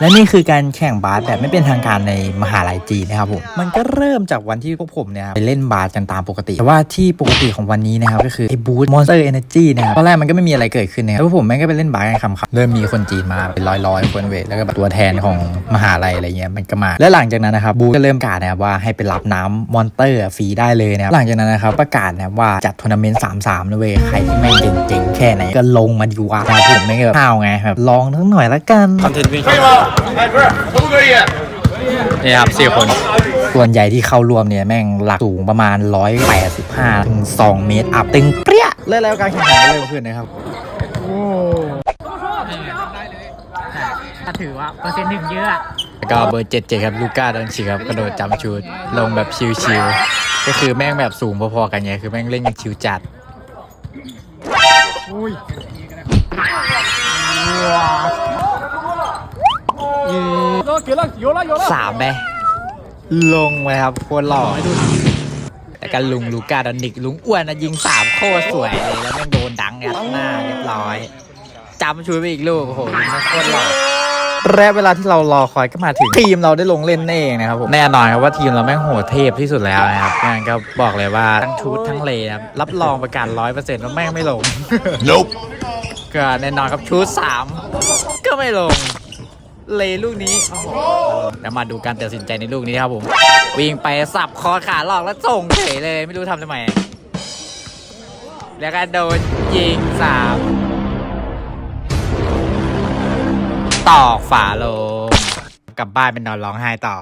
และนี่คือการแข่งบาสแบบไม่เป็นทางการในมหาลัยจีนนะครับผมมันก็เริ่มจากวันที่พวกผมเนี่ยไปเล่นบาสกันตามปกติ แต่ว่าที่ปกติของวันนี้นะครับก็คือไอ้บูธ Monster Energy นะครับตอนแรกมันก็ไม่มีอะไรเกิดขึ้นนะครับแล้วพวกผมแม่งก็ไปเล่นบาสกันคำๆเริ่มมีคนจีนมาเป็นร้อยๆคนเวยแล้วก็ตัวแทนของมหาลัยอะไรเงี้ยมันก็มา และหลังจากนั้นนะครับบูธก็เริ่มประกาศนะครับว่าให้ไปรับน้ำมอนเตอร์ฟรีได้เลยนะครับหลังจากนั้นนะครับประกาศนะว่าจัดทัวร์นาเมนต์3-3นะเว้ยใครที่แม่งเจ๋งๆแค่ไหนก็ลงมาดีวะนะครับผมไม่งแบบห้าวไงแบบลองทั้งหน่อยละกันคอนเทนต์วิ่งนี่ครับสี่คน ส่วนใหญ่ที่เข้ารวมเนี่ยแม่งหลักสูงประมาณ 185ถึง2เมตร อับตึงเปรี้ยเล่นแล้วการแข่งขันเร็พื่อนนะครับถือว่าเปอร์เซ็นต์หนึ่งเยอะแล้วก็เบอร์เจ็ดเจ็ดครับลูก้าดอนชิครับกระโดดจำชุดลงแบบชิวๆก็คือแม่งแบบสูงพอๆกันไงคือแม่งเล่นกันชิวจัดอุ้ย สามไปลงไปครับโคตรหล่อแล้วก็ลุงลูก้าดอนนิกลุงอ้วนนะยิงสามโคตรสวยเลยแล้วแม่งโดนดังยัดหน้าเรียบร้อยจำชูดไปอีกลูกโอ้โหยิงโคตรหล่อและเวลาที่เรารอคอยก็มาถึงทีมเราได้ลงเล่นเองนะครับผมแน่นอนครับว่าทีมเราแม่งโหดเทพที่สุดแล้วนะครับแม่งก็บอกเลยว่าทั้งชุดทั้งเลนครับรับรองประกันร้อยเปอร์เซ็นต์ว่าแม่งไม่ลง Nope ก็แน่นอนครับชุดสามก็ไม่ลง เลลูกนี้โอ้โหแล้วมาดูการตัดสินใจในลูกนี้ครับผม วิ่งไปสับคอขาหลอกแล้วส่งเฉยเลยไม่รู้ทำทำไม แล้วก็โดนยิงสามตอกฝาโลงกลับบ้านเป็นนอนร้องไห้ต่อ